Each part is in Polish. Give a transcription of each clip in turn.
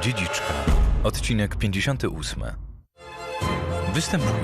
Dziedziczka. Odcinek 58. Występują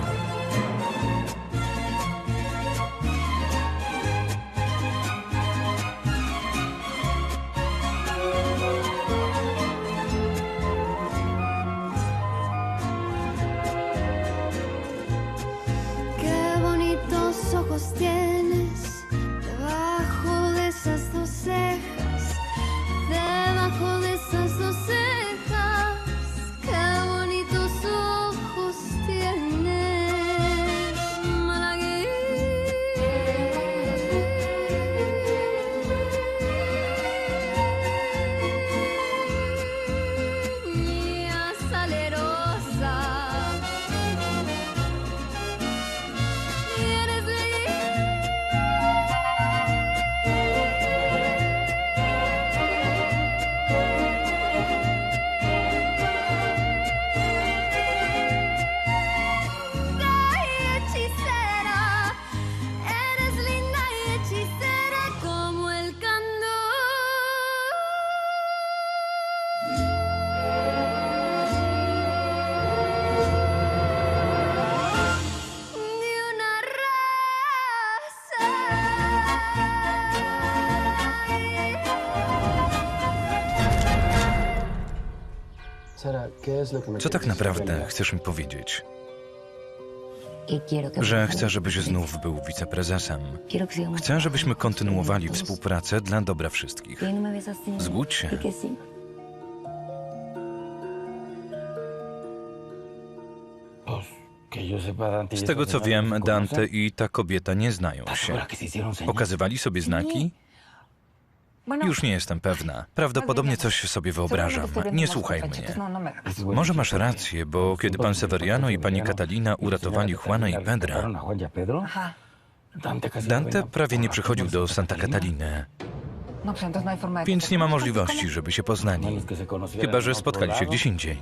Co tak naprawdę chcesz mi powiedzieć? Że chcę, żebyś znów był wiceprezesem. Chcę, żebyśmy kontynuowali współpracę dla dobra wszystkich. Zgódź się. Z tego co wiem, Dante i ta kobieta nie znają ¿Estás się. Pokazywali sobie znaki? Już nie jestem pewna. Prawdopodobnie coś sobie wyobrażam. Nie słuchaj mnie. Może masz rację, bo kiedy pan Severiano i pani Katalina uratowali Juana i Pedra. Dante, prawie nie przychodził do Santa Catalina. Cataliny, No, więc nie ma możliwości, żeby się poznali. Chyba, że spotkali się gdzieś indziej.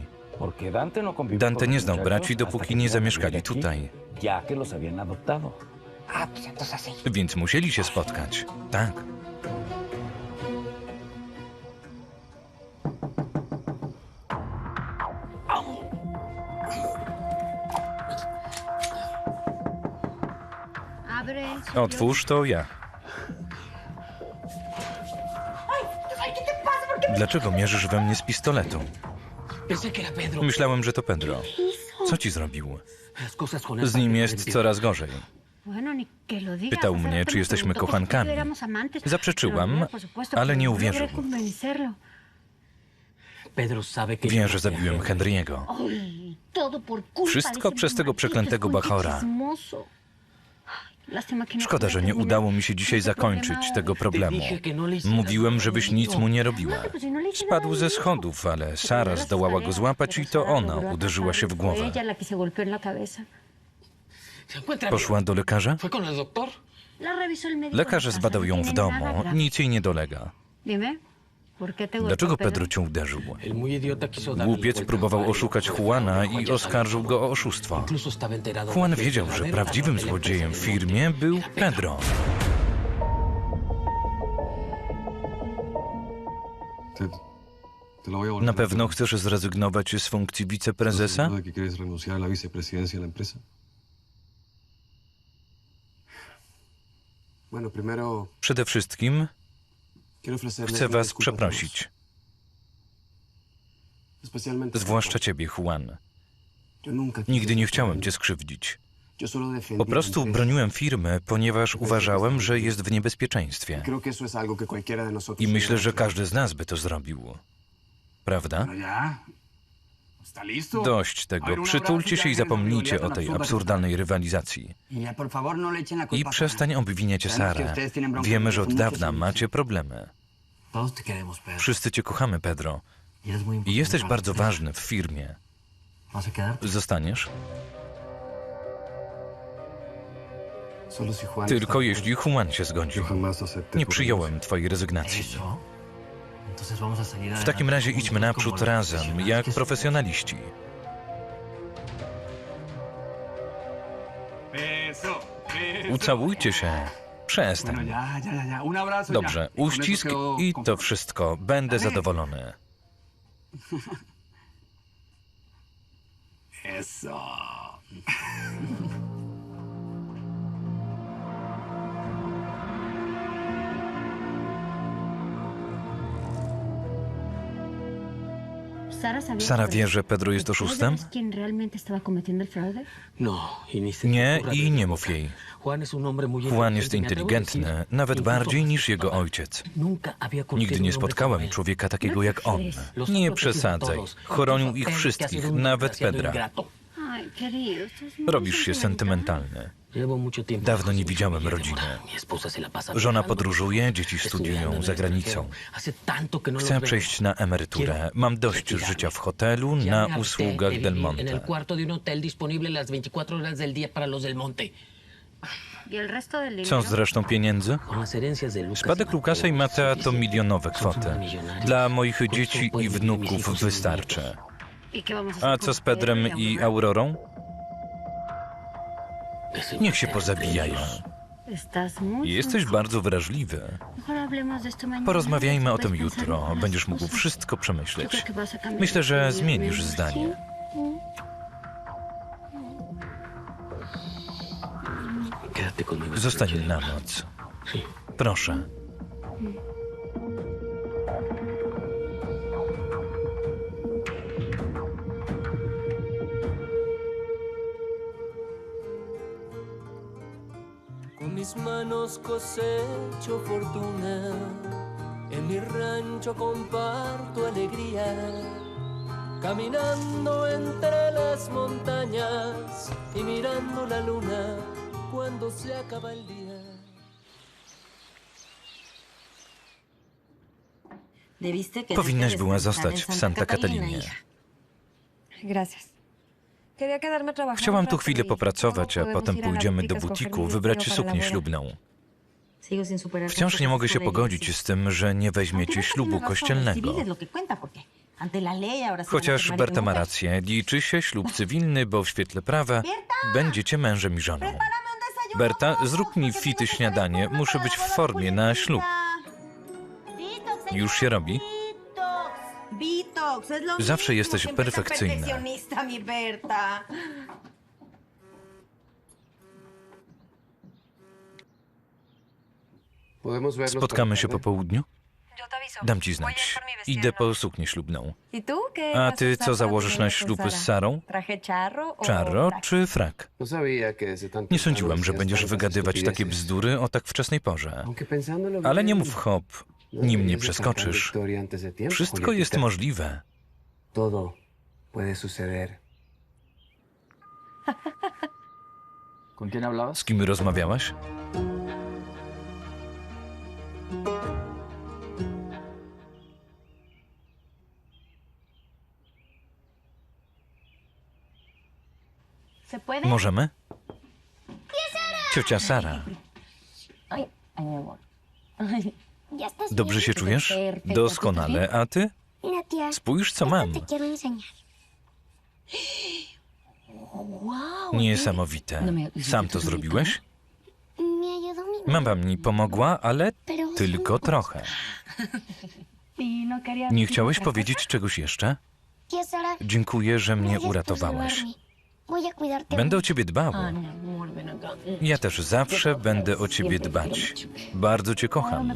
Dante no nie znał braci, dopóki nie zamieszkali tutaj. Więc musieli się spotkać. Tak. Otwórz to ja. Dlaczego mierzysz we mnie z pistoletu? Myślałem, że to Pedro. Co ci zrobił? Z nim jest coraz gorzej. Pytał mnie, czy jesteśmy kochankami. Zaprzeczyłam, ale nie uwierzył. Wie, że zabiłem Henry. Henry'ego. Wszystko przez tego przeklętego Bachora. Szkoda, że nie udało mi się dzisiaj zakończyć tego problemu. Mówiłem, żebyś nic mu nie robiła. Spadł ze schodów, ale Sara zdołała go złapać i to ona uderzyła się w głowę. ella la que se golpeó en la cabeza. ¿Se encuentra Poszła do lekarza? Lekarz zbadał ją w domu. Nic jej nie dolega. Dlaczego Pedro cię uderzył? Głupiec próbował oszukać Juana Juan i oskarżył go o oszustwo. Juan wiedział, że prawdziwym złodziejem w firmie był Pedro. Na pewno chcesz zrezygnować z funkcji wiceprezesa? Primero Przede wszystkim chcę was przeprosić. Zwłaszcza ciebie, Juan. Nigdy nie chciałem cię skrzywdzić. Po prostu broniłem firmy, ponieważ uważałem, że jest w niebezpieczeństwie. I myślę, że każdy z nas by to zrobił. Prawda? Dość tego. Przytulcie się i zapomnijcie o tej absurdalnej rywalizacji. No I a przestań obwiniać Sarę. Wiemy, że od dawna macie problemy. Wszyscy cię kochamy, Pedro. I jesteś bardzo ważny w firmie. Zostaniesz? Tylko jeśli Juan się zgodzi. Nie przyjąłem twojej rezygnacji. W takim razie idźmy naprzód razem, jak profesjonaliści. Ucałujcie się. Przestań. Dobrze, uścisk i to wszystko. Będę zadowolony. Eso. Sara, wie, że Pedro jest ¿Tú oszustem? No, y Nie i nie mów jej. Juan jest inteligentny, nawet bardziej niż jego ojciec. Nigdy nie spotkałem człowieka takiego jak on. Los Nie przesadzaj. Chronił ich wszystkich, nawet Pedra. Robisz się sentymentalny. Dawno nie widziałem rodziny. Żona podróżuje, dzieci studiują za granicą. Chcę przejść na emeryturę. Mam dość życia w hotelu, na usługach de Del Monte. cuarto de un hotel disponible las 24 horas del día para los del monte. ¿Y el resto del dinero? Co z resztą pieniędzy? Spadek Lukasa i Matea to milionowe kwoty. Dla moich dzieci i wnuków wystarczy. ¿Y qué vamos a co z Pedrem i? Aurorą? Niech się pozabijają. Jesteś bardzo wrażliwy. Porozmawiajmy o tym jutro. Będziesz mógł wszystko przemyśleć. Myślę, że zmienisz zdanie. Zostań na noc. Proszę. Cosecho fortuna, en mi rancho comparto alegría, caminando entre las montañas y mirando la luna cuando se acaba el día. Powinnaś była zostać w Santa Catalinie. Gracias. Chciałam tu chwilę y popracować, a potem pójdziemy do butiku wybrać suknię ślubną. Wciąż nie mogę się pogodzić z tym, że nie weźmiecie ślubu kościelnego. Chociaż Berta ma rację, liczy się ślub cywilny, bo w świetle prawa będziecie mężem i żoną. Berta, zrób mi fity śniadanie, muszę być w formie na ślub. Już się robi? Zawsze jesteś perfekcyjna. Spotkamy się po południu? Dam ci znać. Idę po suknię ślubną. ¿Y tú qué A vas ty co para założysz na ślub z Sarą? ¿Traje charro o Czarro frac? czy frak? No Nie sądziłem, że będziesz wygadywać takie bzdury o tak wczesnej porze. Pensándolo Ale nie mów hop, no nim nie przeskoczysz. Wszystko jest możliwe. Z kim rozmawiałaś? Możemy? Ciocia Sara, dobrze się czujesz? Perfecto. Doskonale. A ty? Spójrz, co mam. Niesamowite. Sam to zrobiłeś? Mi Mama mi pomogła, ale tylko trochę. ¿Y no Nie chciałeś powiedzieć czegoś jeszcze? Dziękuję, że mnie uratowałaś. Będę o ciebie dbał. Ja też zawsze będę o ciebie dbać. Bardzo cię kocham.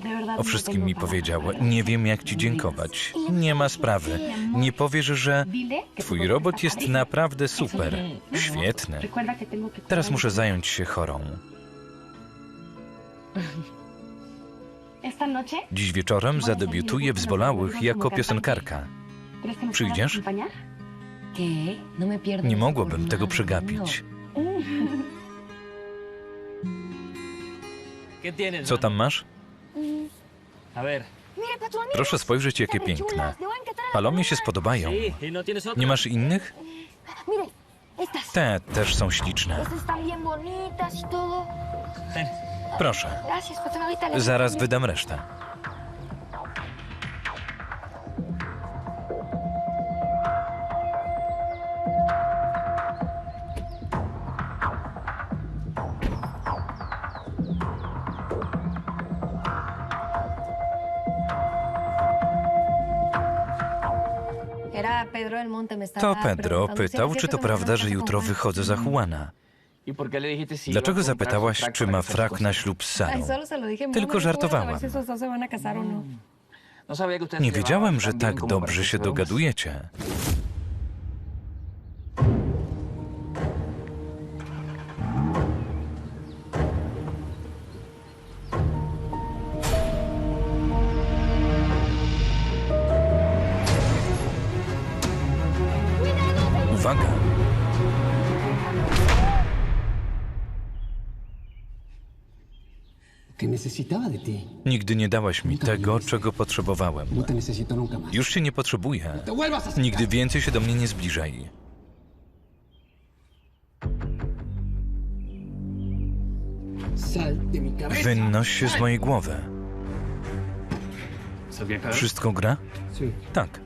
O no wszystkim mi palabras powiedział. para Nie wiem, jak ci dziękować. Nie ma sprawy. Nie powiesz, że twój robot jest naprawdę super. Świetny. Tengo que Teraz muszę zająć się chorą. Dziś wieczorem zadebiutuję w Zbolałych jako piosenkarka. ¿crees que nos ¿Przyjdziesz? Nie por mogłabym tego przegapić. Co tam masz? Proszę spojrzeć, jakie piękne. Palomie się spodobają. Sí, ¿y no? Nie masz innych? Te też są śliczne. Proszę, zaraz wydam resztę. To Pedro pytał, czy to prawda, że jutro wychodzę za Juana. ¿Y por qué le dijiste si iba a Dlaczego su zapytałaś, czy ma frak na ślub z Sarą? Tylko żartowałam. no. No Nie wiedziałem, że tak dobrze się dogadujecie. Nigdy nie dałaś mi tego, czego potrzebowałem. No. Już cię nie potrzebuję. Acercar. Nigdy więcej się do mnie nie zbliżaj. Wynoś się z mojej głowy. Wszystko gra? Tak.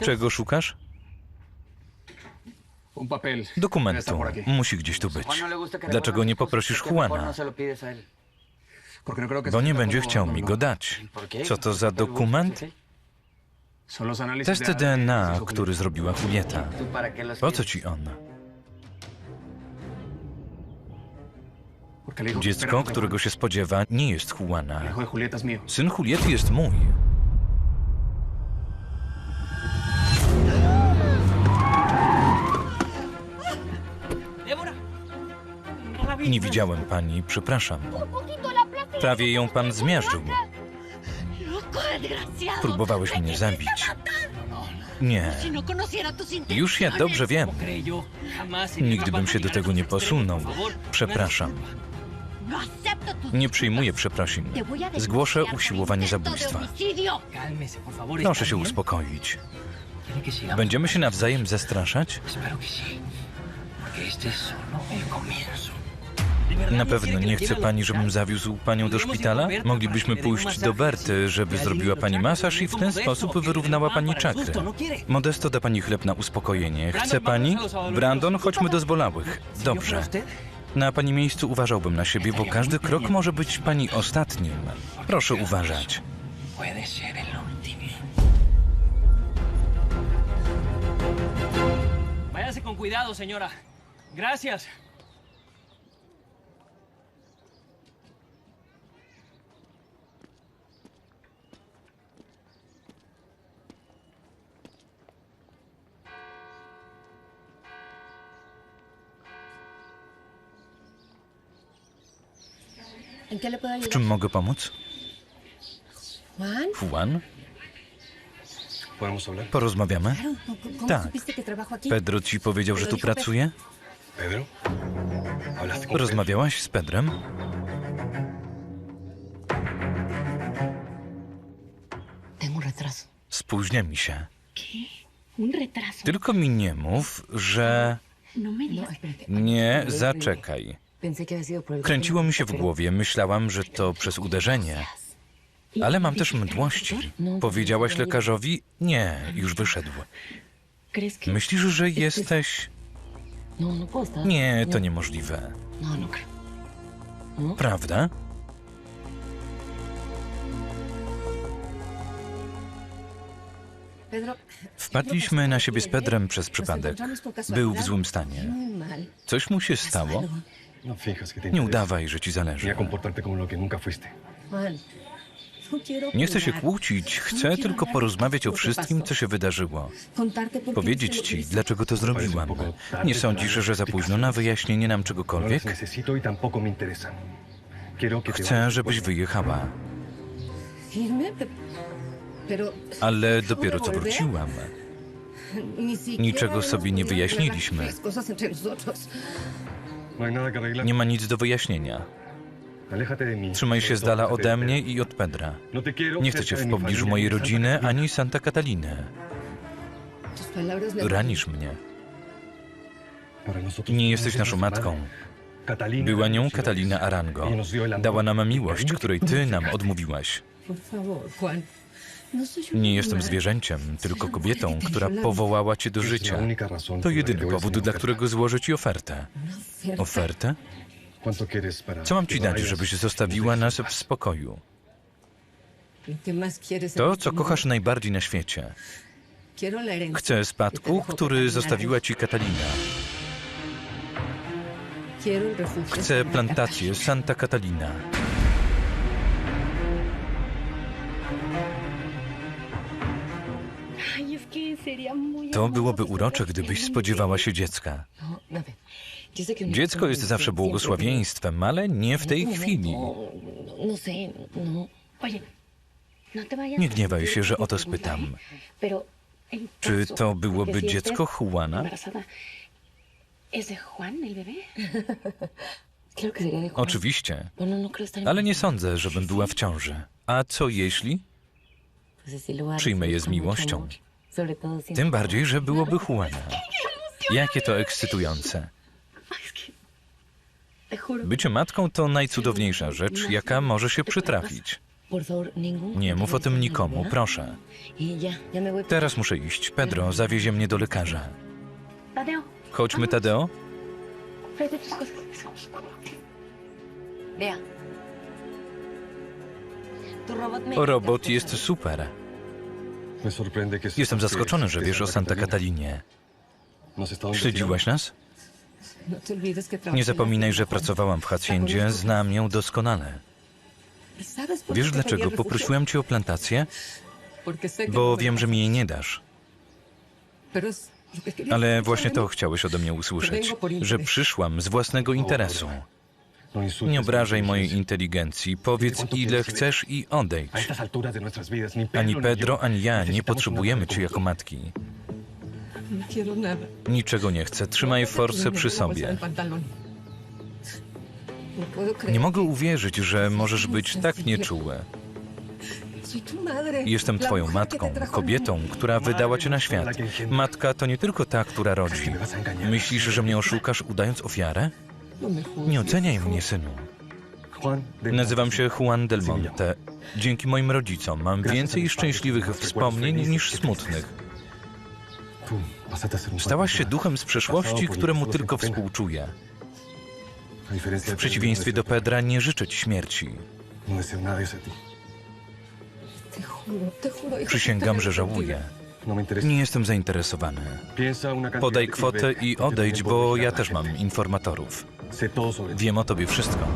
Czego szukasz? Dokumentu. Musi gdzieś tu być. No Dlaczego nie poprosisz ¿Por qué mejor Juana? No no Bo nie będzie chciał mi go dać. ¿Por qué? Co to za ¿Por qué le gusta dokument? ese? Son los análisis Test de ADN DNA, który zrobiła Julieta. ¿Tú para qué los Po co ci on? Dziecko, którego się spodziewa, nie jest Juana. Syn Juliety jest mój. Nie widziałem pani, przepraszam. Prawie ją pan zmiażdżył. Próbowałeś mnie zabić. Nie, już ja dobrze wiem. Nigdy bym się do tego nie posunął. Przepraszam. Nie przyjmuję przeprosin. Zgłoszę usiłowanie zabójstwa. Proszę ¿está się uspokoić. Będziemy się nawzajem zastraszać? Este es solo el comienzo. Na pewno nie chce pani, żebym zawiózł panią do szpitala? Moglibyśmy pójść do Berty, żeby zrobiła pani masaż i w ten sposób wyrównała pani czakry. Modesto da pani chleb na uspokojenie. Chce pani? Brandon, chodźmy do zbolałych. Dobrze. Na pani miejscu uważałbym na siebie, bo każdy krok może być pani ostatnim. Proszę uważać. Váyase con cuidado, señora. Gracias. W czym mogę pomóc? Juan. Porozmawiamy? claro, ¿cómo cómo Tak. Pedro ci powiedział, że tu pracuje? ¿Pedro? ¿Hablaste con Rozmawiałaś z Pedrem? Tengo un retraso. Spóźnia mi się. Tylko mi nie mów, że... No. Nie, zaczekaj. Kręciło mi się w głowie, myślałam, że to przez uderzenie. Ale mam też mdłości. Powiedziałaś lekarzowi? Nie, już wyszedł. ¿Crees que Myślisz, że jesteś... No, no. Nie, to niemożliwe. No, no. Prawda? Wpadliśmy na siebie z Pedrem przez przypadek. Był w złym stanie. Coś mu się stało? No Nie udawaj, że ci zależy. No Nie chcę się kłócić, chcę tylko porozmawiać o wszystkim, co się wydarzyło. Powiedzieć ci, dlaczego to zrobiłam. Nie sądzisz, że za późno na wyjaśnienie nam No czegokolwiek? y Chcę, żebyś wyjechała, ale dopiero co wróciłam. Niczego sobie nie wyjaśniliśmy. Nie ma nic do wyjaśnienia. Trzymaj się z dala ode mnie i od Pedra. Nie chcę cię w pobliżu mojej rodziny Catalina. ani Santa me Ranisz mnie. Nie jesteś es naszą matką. Catalina Była nią Ciudades. Katalina Arango. Dała nam miłość, której ty nam odmówiłaś. Nie jestem zwierzęciem, tylko kobietą, która powołała cię do życia. To jedyny powód, dla którego złożę ci ofertę. Ofertę? ¿Cuánto quieres para Co mam ci dać, żebyś zostawiła nas w spokoju? ¿Y qué más quieres en To, co kochasz najbardziej na świecie. Chcę spadku, który zostawiła ci Katalina. Chcę plantację Santa Catalina. To byłoby urocze, gdybyś spodziewała się dziecka. No, una Dziecko jest zawsze błogosławieństwem, ale nie w tej chwili. No, no no. No vayas Nie gniewaj się, że o to spytam. Czy to byłoby dziecko Juana? Oczywiście, No, no, no ale nie sądzę, żebym była w ciąży. A co jeśli? Przyjmę je z miłością. Tym bardziej, że byłoby Juana. Jakie to ekscytujące. Bycie matką to najcudowniejsza rzecz, jaka może się przytrafić. Nie mów o tym nikomu, proszę. Teraz muszę iść. Pedro zawiezie mnie do lekarza. Chodźmy, Tadeo. Robot jest super. Jestem zaskoczony, że wiesz o Santa Catalinie. Śledziłaś nas? No Nie zapominaj, że pracowałam w haciendzie, znam ją doskonale. ¿Y sabes por Wiesz dlaczego poprosiłam cię o plantację? Bo no wiem, że mi jej nie dasz. Ale właśnie de to chciałeś ode mnie usłyszeć. Że przyszłam z własnego interesu. No Nie obrażaj mojej inteligencji. Powiedz ile chcesz i odejdź. Ani ni Pedro, ani ja nie potrzebujemy cię jako matki. No. Niczego nie chcę. Trzymaj forsę przy sobie. No Nie mogę uwierzyć, że możesz być tak nieczuły. Jestem twoją matką, kobietą, która wydała cię na świat. Matka to nie tylko ta, która rodzi. Myślisz, że mnie oszukasz, udając ofiarę? Nie oceniaj mnie, synu. Nazywam się Juan del Monte. Dzięki moim rodzicom mam więcej szczęśliwych wspomnień niż smutnych. Stałaś się duchem z przeszłości, któremu tylko współczuję. W przeciwieństwie do Pedro, Pedra nie życzę ci śmierci. no Przysięgam, że żałuję. No. Nie jestem zainteresowany. Podaj kwotę i odejdź, bo ja też mam informatorów. Wiem o tobie wszystko.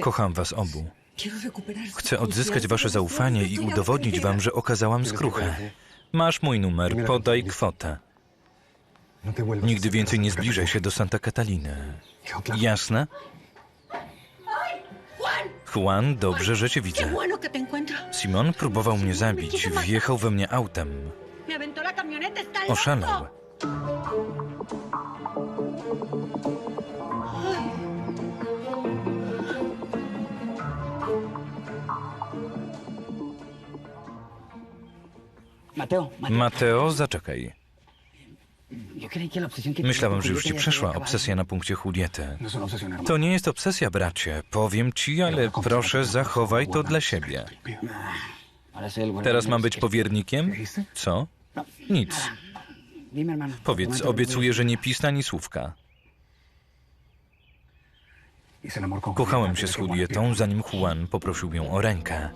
Kocham was obu. Chcę odzyskać wasze zaufanie i udowodnić wam, że okazałam skruchę. Masz mój numer, podaj kwotę. No Nigdy więcej nie zbliżaj się do Santa claro. Jasne? Juan, dobrze, że cię widzę. Simon próbował mnie zabić, wjechał we mnie autem. Oszalał. Mateo, Mateo. Zaczekaj. Myślałem, że już ci przeszła obsesja na punkcie Juliety. No. To nie jest obsesja, bracie. Powiem ci, ale proszę, zachowaj to dla siebie. Guardián Teraz mam być powiernikiem? Co? No, Nic. Powiedz, obiecuję, że nie pisna ani słówka. Hice el amor con Kochałem się z Julietą, zanim Juan poprosił ją o rękę.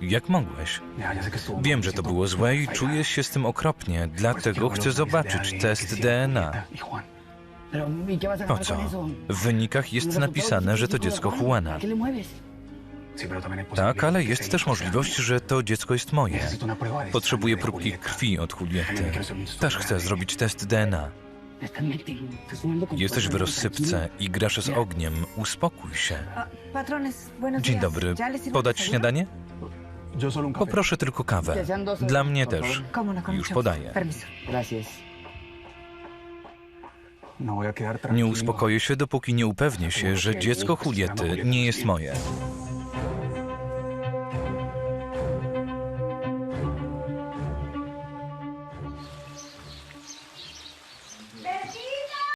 Jak mogłeś? Wiem, że to było złe i czuję się z tym okropnie, dlatego chcę zobaczyć test DNA. Julieta y Juan. Pero, ¿y qué vas a Po co? W wynikach jest napisane, że to dziecko Juana. Tak, ale jest też możliwość, że to dziecko jest moje. Potrzebuję próbki krwi od Juliety. Też chcę zrobić test DNA. Jesteś w rozsypce i grasz z ogniem. Uspokój się. Dzień dobry. ¿Ya les sirvo Podać śniadanie? Poproszę tylko kawę. Dla mnie też. Już podaję. Nie uspokoję się, dopóki nie upewnię się, że dziecko Juliety nie jest moje.